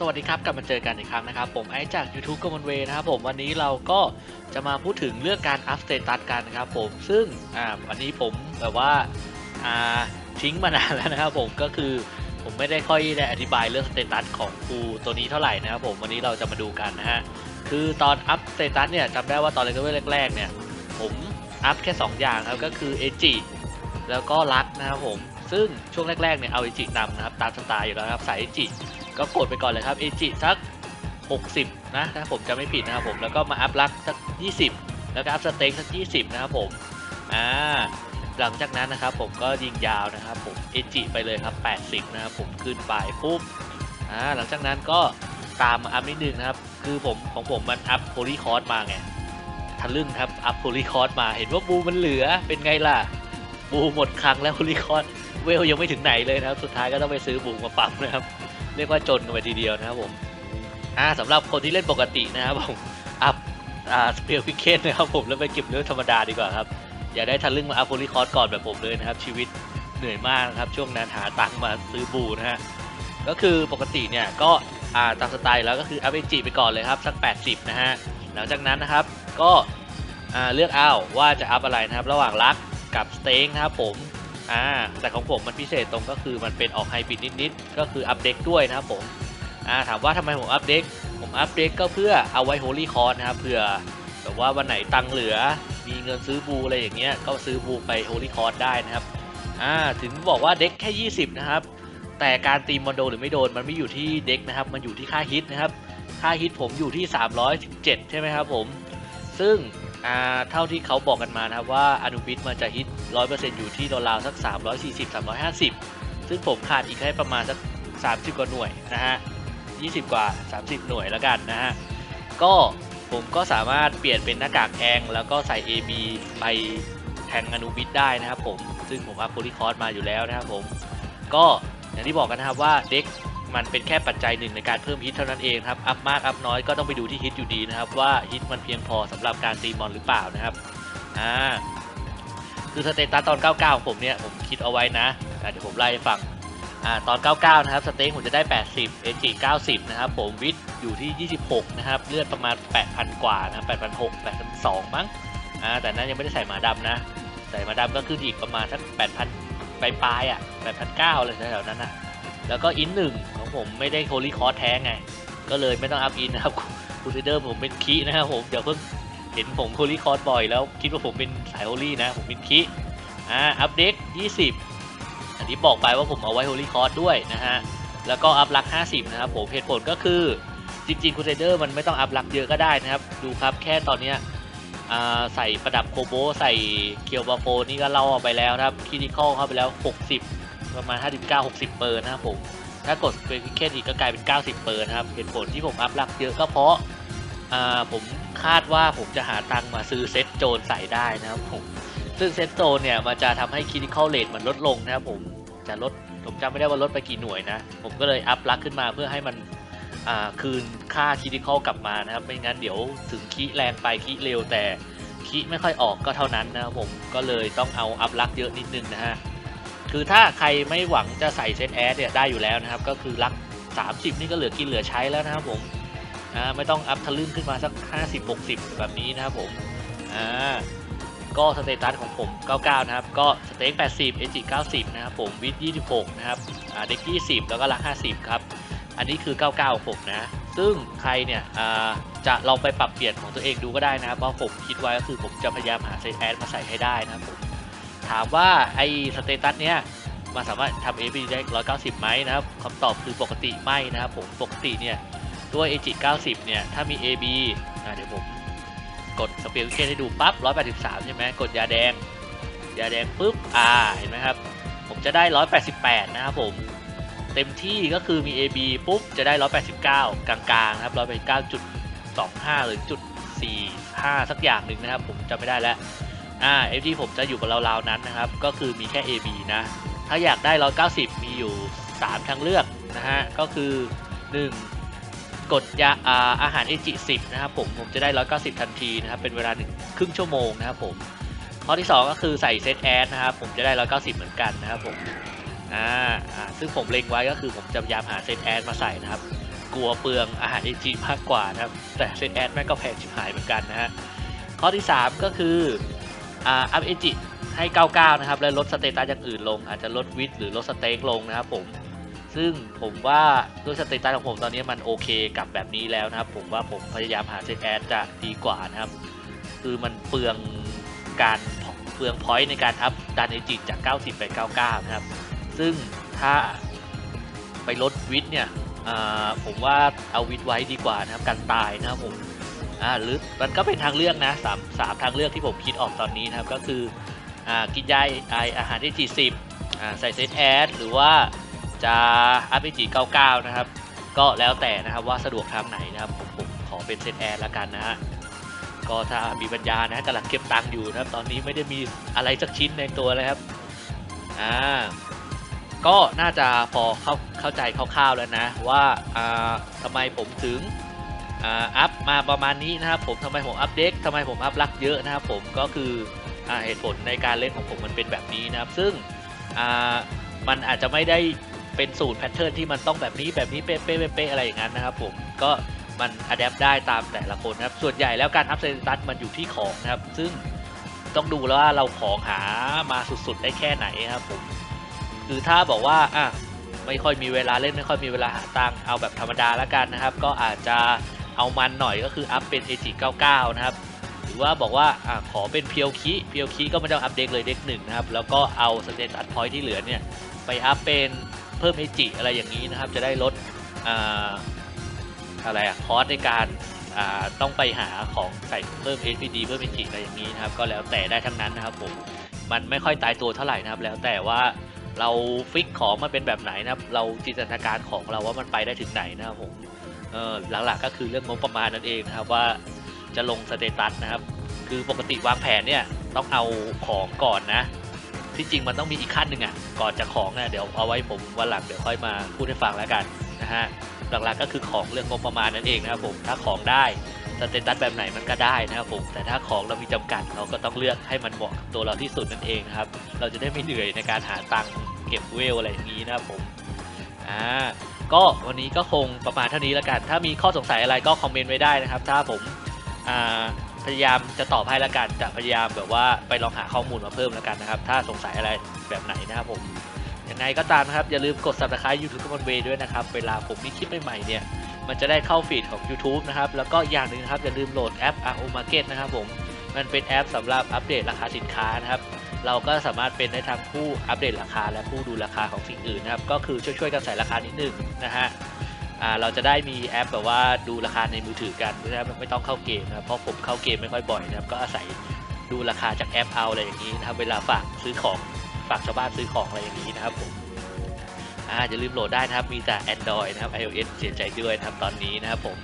สวัสดีครับ กลับมาเจอกันอีกครั้งนะครับ ผมไอจาก YouTube กมลเวนะครับผมวันนี้เราก็จะมาพูดถึงเรื่องการอัพสเตตัสกันนะครับผมซึ่งอ่าวันนี้ผมแบบว่าอ่าทิ้งมานานแล้วนะครับผมก็คือผมไม่ได้ค่อยได้อธิบายเรื่องสเตตัสของฟูตัวนี้เท่าไหร่นะครับผมวันนี้เราจะมาดูกันนะฮะคือตอนอัพสเตตัสเนี่ยจำได้ว่าตอนเลเวลแรกๆเนี่ยผมอัพแค่ 2 อย่างครับก็คือเอจิแล้วก็รักนะครับผมซึ่งช่วงแรกๆเนี่ยเอาเอจินำนะครับตามสไตล์อยู่แล้วครับสายเอจิ ก็กดไปก่อนเลยครับเอจิสัก 60 นะถ้าผมจะไม่ผิดนะครับผมแล้วก็มาอัพลักสัก 20 แล้วก็อัพสเต็กสัก 20 นะครับผมอ่าหลังจากนั้นนะครับผมก็ยิงยาวนะครับผมเอจิไปเลยครับ 80 นะครับผมขึ้นไปปุ๊บอ่าหลังจากนั้นก็ตามมาอัพนิดนึงนะครับ คือผมของผมมันอัพโพลีคอร์สมาไงทะลึ่งครับอัพโพลีคอร์สมาเห็นว่าบูมันเหลือเป็นไงล่ะ บูหมดครั้งแล้วโพลีคอร์สเวลยังไม่ถึงไหนเลยนะครับ สุดท้ายก็ต้องไปซื้อบูมาปั๊มนะครับ เรียกว่าจนกันไปทีเดียวนะครับผมอ่าสำหรับคนที่เล่นปกตินะครับผมอัพอ่าสเปียร์พิกเคนนะครับผมแล้วไปเก็บเลือดธรรมดาดีกว่าครับอย่าได้ทะลึ่งมาอัพโพลีคอร์สก่อนแบบผมเลยนะครับ ชีวิตเหนื่อยมากนะครับช่วงนั้นหาตังค์มาซื้อบูนะฮะก็คือปกติเนี่ยก็อ่าตามสไตล์แล้วก็คืออัพเอจิไปก่อนเลยครับสัก 80 นะฮะหลังจากนั้นนะครับก็อ่าเลือกเอาว่าจะอัพอะไรนะครับ ระหว่างลักกับสเต็งนะครับผม อ่าแต่ของผมมันพิเศษตรงก็คือมันเป็นออกไฮบริดนิดๆก็คืออัปเดตด้วยนะครับผมอ่าถามว่าทำไมผมอัปเดตผมอัปเดตก็เพื่อเอาไว้โฮลี่คอร์นะครับเผื่อแบบว่าวันไหนตังเหลือมีเงินซื้อบูอะไรอย่างเงี้ยก็ซื้อบูไปโฮลี่คอร์ได้นะครับอ่าถึงบอกว่าเด็กแค่ 20 นะครับ แต่การตีมอนโดหรือไม่โดนมันไม่อยู่ที่เด็กนะครับ มันอยู่ที่ค่าฮิตนะครับ ค่าฮิตผมอยู่ที่ 317 ใช่ไหมครับผม ซึ่ง อ่าเท่าที่เขาบอกกันมานะครับว่าอนุบิตมันจะฮิต 100%อยู่ที่ราวๆสัก 340 350 ซึ่งผมขาดอีกแค่ประมาณสัก 30 กว่าหน่วยนะฮะ 20 กว่า 30 หน่วยแล้วกันนะฮะ ก็ผมก็สามารถเปลี่ยนเป็นหน้ากากแองแล้วก็ใส่ AB ไปแทงอนุบิตได้นะครับผม ซึ่งผมอัพโพลีคอร์สมาอยู่แล้วนะครับผม ก็อย่างที่บอกกันนะครับว่าเด็ก มันเป็นแค่ปัจจัยหนึ่งในการเพิ่มฮิตเท่านั้นเองครับ อัพมากอัพน้อยก็ต้องไปดูที่ฮิตอยู่ดีนะครับว่าฮิตมันเพียงพอสำหรับการตีมอนหรือเปล่านะครับ อ่า คือสเตตัสตอน 99 ของผมเนี่ยผมคิดเอาไว้นะเดี๋ยวผมไล่ฟัง อ่า ตอน 99 นะครับ สเต็กผมจะได้ 80 เอจิ90 นะครับ ผมวิทอยู่ที่ 26 นะครับ เลือดประมาณ 8,000 กว่านะ8,600 8,200มั้ง อ่า แต่นั้นยังไม่ได้ใส่หมาดำนะ ใส่หมาดำก็ขึ้นอีกประมาณสัก 8,000 ปลายๆอะ8,900เลยแถวๆนั้นอะ แล้วก็อินหนึ่งของผมไม่ได้โฮลี่คอร์สแท้ไง ก็เลยไม่ต้องอัพอินนะครับคูซิเดอร์ผมเป็นคีนะครับผมเดี๋ยวเพิ่งเห็นผมโฮลี่คอร์สบ่อยแล้วคิดว่าผมเป็นสายโฮลี่นะ ผมเป็นคีอ่าอัพเด็ก20 อันนี้บอกไปว่าผมเอาไว้โฮลี่คอร์สด้วยนะฮะแล้วก็อัพลัก 50 นะครับผมเหตุผลก็คือจริงๆคูซิเดอร์มันไม่ต้องอัพลักเยอะก็ได้นะครับ ดูครับแค่ตอนเนี้ยใส่ประดับโคโบใส่เคียวบาโฟนี่ก็เล่าเอาไปแล้วครับคิดิคอลเข้าไปแล้ว 60 ประมาณ 59 60 เปอร์นะครับผม ถ้ากดสเปคเคนอีกก็กลายเป็น 90 เปอร์นะครับ เหตุผลที่ผมอัพลักเยอะก็เพราะาผมคาดว่าผมจะหาตังมาซื้อเซตโจนใส่ได้นะครับผม ซึ่งเซตโจนเนี่ยมันจะทำให้คิดิคอลเลทมันลดลงนะครับผม จะลด ผมจำไม่ได้ว่าลดไปกี่หน่วยนะ ผมก็เลยอัพลักขึ้นมาเพื่อให้มันคืนค่าคิดิคอลกลับมานะครับ ไม่งั้นเดี๋ยวถึงคีแรงไปคีเร็วแต่คีไม่ค่อยออกก็เท่านั้นนะครับผม ก็เลยต้องเอาอัพลักเยอะนิดนึงนะฮะ คือถ้าใครไม่หวังจะใส่เซตแอดเนี่ยได้อยู่แล้วนะครับ ก็คือลัก 30 นี่ก็เหลือกินเหลือใช้แล้วนะครับผมอ่าไม่ต้องอัพทะลึ่งขึ้นมาสัก 50 60 แบบนี้นะครับผมอ่าก็สเตตัสของผม 99 นะครับ ก็สเต็ก 80เอจิ90 นะครับผมวิท26 นะครับอ่าเด็ก 20 แล้วก็ลัก 50 ครับ อันนี้คือ 99ของผมนะ ซึ่งใครเนี่ยอ่าจะลองไปปรับเปลี่ยนของตัวเองดูก็ได้นะครับเพราะผมคิดไว้ก็คือผมจะพยายามหาเซตแอดมาใส่ให้ได้นะครับผม ถามว่าไอสเตตัสเนี้ยมันสามารถทำ AB ได้ 190 ไหมนะครับคำตอบคือปกติไม่นะครับผมปกติเนี่ยตัว a g 90 เนี่ย ถ้ามี AB อะเดี๋ยวผมกดสเปลเคนให้ดูปั๊บ 183 ใช่ไหมกดยาแดง ยาแดงปุ๊บ อ่า เห็นไหมครับ ผมจะได้ 188 นะครับผม เต็มที่ก็คือมี AB ปุ๊บ จะได้ 189 กลางๆ นะครับ 189.25 หรือจุด45 สักอย่างหนึ่งนะครับ ผมจำไม่ได้แล้ว อ่า FG ผมจะอยู่กับราวๆนั้นนะครับ ก็คือมีแค่ AB นะ ถ้าอยากได้ 190 มีอยู่ 3 ทางเลือกนะฮะ ก็คือ 1 กดยาอาอาหาร AG 10 นะครับผม ผมจะได้ 190 ทันทีนะครับ เป็นเวลาหนึ่งครึ่งชั่วโมงนะครับผม ข้อที่ 2 ก็คือใส่เซตแอดนะครับ ผมจะได้ 190 เหมือนกันนะครับผม อ่า ซึ่งผมเล็งไว้ก็คือผมจะพยายามหาเซตแอดมาใส่นะครับ กลัวเปลืองอาหารเอจีมากกว่านะครับ แต่เซตแอดแม่งก็แพงชิบหายเหมือนกันนะฮะ ข้อที่ 3 ก็คือ อัพเอจิให้ 99 นะครับ แล้วลดสเตตัสอย่างอื่นลง อาจจะลดวิดหรือลดสเต็กลงนะครับผม ซึ่งผมว่าด้วยสเตตัสของผมตอนนี้มันโอเคกับแบบนี้แล้วนะครับ ผมว่าผมพยายามหาเซตแอดจะดีกว่านะครับ คือมันเปลืองการเปลืองพอยต์ในการอัพดันเอจิจาก 90 ไป 99 นะครับ ซึ่งถ้าไปลดวิดเนี่ยผมว่าเอาวิดไว้ดีกว่านะครับการตายนะครับผม อ่าหรือมันก็เป็นทางเลือกนะสามสามทางเลือกที่ผมคิดออกตอนนี้นะครับก็คืออ่ากินยาไออาหารที่จีสิบอ่าใส่เซตแอดหรือว่าจะอัพไปจีเก้าเก้านะครับ ก็แล้วแต่นะครับว่าสะดวกทางไหนนะครับผมผมขอเป็นเซตแอดละกันนะฮะก็ถ้ามีปัญญานะกำลังเก็บตังค์อยู่นะครับ ตอนนี้ไม่ได้มีอะไรสักชิ้นในตัวเลยครับอ่าก็น่าจะพอเข้าเข้าใจคร่าวๆแล้วนะว่าอ่าทำไมผมถึง อ่าอัพมาประมาณนี้นะครับผมทำไมผมอัพเด็กทำไมผมอัพลักเยอะนะครับผมก็คืออ่าเหตุผลในการเล่นของผมมันเป็นแบบนี้นะครับ ซึ่งอ่ามันอาจจะไม่ได้เป็นสูตรแพทเทิร์นที่มันต้องแบบนี้แบบนี้เป๊ะเป๊ะเป๊ะอะไรอย่างนั้นนะครับผมก็มันอัดแอปได้ตามแต่ละคนนะครับ ส่วนใหญ่แล้วการอัพเซนตัสมันอยู่ที่ของนะครับ ซึ่งต้องดูแล้วว่าเราของหามาสุดๆได้แค่ไหนนะครับผมคือถ้าบอกว่าอะไม่ค่อยมีเวลาเล่นไม่ค่อยมีเวลาหาตังค์เอาแบบธรรมดาแล้วกันนะครับ ก็อาจจะ เอามันหน่อยก็คืออัพเป็น a อ99 นะครับ หรือว่าบอกว่าอขอเป็นเพียวคีเพียวคีก็ไม่ต้องอัพเด็กเลยเด็กหนึ่งนะครับ แล้วก็เอาสเตตัสพอยที่เหลือเนี่ยไปอัพเป็นเพิ่มเอจิอะไรอย่างนี้นะครับ จะได้ลดอ่าอะไรอะคอสในการต้องไปหาของใส่เพิ่ม SPD เพิ่มเอจิอะไรอย่างนี้นะครับ ก็แล้วแต่ได้ทั้งนั้นนะครับผมมันไม่ค่อยตายตัวเท่าไหร่นะครับ แล้วแต่ว่าเราฟิกของมันเป็นแบบไหนนะครับ เราจินตนาการของเราว่ามันไปได้ถึงไหนนะครับผม เออหลักๆก็คือเรื่องงบประมาณนั่นเองนะครับว่าจะลงสเตตัสนะครับ คือปกติวางแผนเนี่ยต้องเอาของก่อนนะ ที่จริงมันต้องมีอีกขั้นหนึ่งอะก่อนจะของนะเดี๋ยวเอาไว้ผมวันหลังเดี๋ยวค่อยมาพูดให้ฟังแล้วกันนะฮะหลักๆก็คือของเรื่องงบประมาณนั่นเองนะครับผมถ้าของได้สเตตัสแบบไหนมันก็ได้นะครับผมแต่ถ้าของเรามีจำกัดเราก็ต้องเลือกให้มันเหมาะกับตัวเราที่สุดนั่นเองนะครับ เราจะได้ไม่เหนื่อยในการหาตังค์เก็บเวลอะไรอย่างนี้นะครับผม อ่าก็วันนี้ก็คงประมาณเท่านี้แล้วกัน ถ้ามีข้อสงสัยอะไรก็คอมเมนต์ไว้ได้นะครับ ถ้าผมอ่าพยายามจะตอบให้แล้วกันจะพยายามแบบว่าไปลองหาข้อมูลมาเพิ่มแล้วกันนะครับ ถ้าสงสัยอะไรแบบไหนนะครับผมยังไงก็ตามนะครับ อย่าลืมกด subscribe YouTube ก็มันเวด้วยนะครับ เวลาผมมีคลิปใหม่ๆเนี่ย มันจะได้เข้าฟีดของ YouTube นะครับ แล้วก็อย่างหนึ่งนะครับ อย่าลืมโหลดแอป RO Market นะครับผม มันเป็นแอปสำหรับอัปเดตราคาสินค้านะครับ เราก็สามารถเป็นได้ทั้งผู้อัปเดตราคาและผู้ดูราคาของสิ่งอื่นนะครับ ก็คือช่วยๆกันใส่ราคานิดนึงนะฮะอ่าเราจะได้มีแอปแบบว่าดูราคาในมือถือกันนะครับไม่ต้องเข้าเกมนะเพราะผมเข้าเกมไม่ค่อยบ่อยนะครับก็อาศัยดูราคาจากแอปเอาอะไรอย่างนี้นะครับเวลาฝากซื้อของฝากชาวบ้านซื้อของอะไรอย่างนี้นะครับผมอ่าอย่าลืมโหลดได้นะครับมีแต่ Android นะครับ iOS เสียใจด้วยนะครับตอนนี้นะครับผม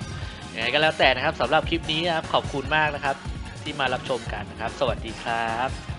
ยังไงก็แล้วแต่นะครับสำหรับคลิปนี้นะครับขอบคุณมากนะครับ ที่มารับชมกันนะครับ สวัสดีครับ